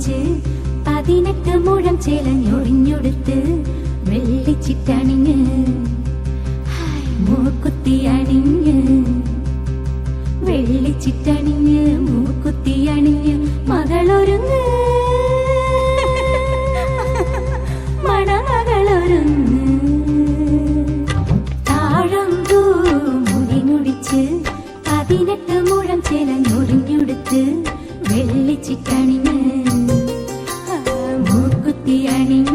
പിടിച്ച് പതിനെട്ട് മുഴം ചേലഞ്ഞൊഴിഞ്ഞൊടുത്ത് വെള്ളിച്ചിട്ടണിഞ്ഞ് മൂക്കുത്തി അണിഞ്ഞ്. വെള്ളിച്ചിട്ടണിഞ്ഞ് മൂക്കുത്തി അണിഞ്ഞ് മകളൊരുങ്ങ്. മണമകളൊരുങ്ങ്. താഴം തൂ മുടി മുടിച്ച് പതിനെട്ട് മുഴം ചേലഞ്ഞൊറിഞ്ഞെടുത്ത് വെള്ളിച്ചിട്ടണിഞ്ഞ് the ending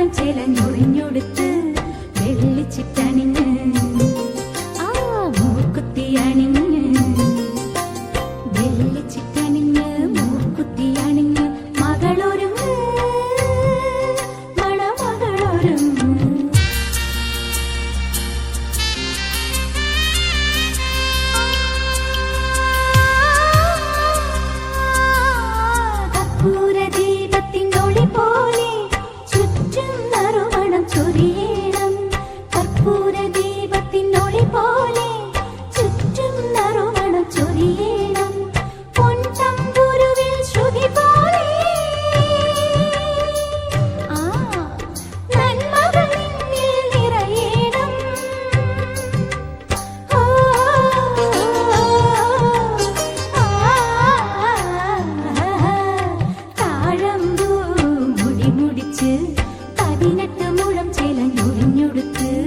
വസ്ത്രം ചെലഞ്ഞൊറിഞ്ഞൊടുത്ത് വെള്ളിച്ചിട്ടണിഞ്ഞ്. ആ മൂക്കുത്തിയണി 소리. repente.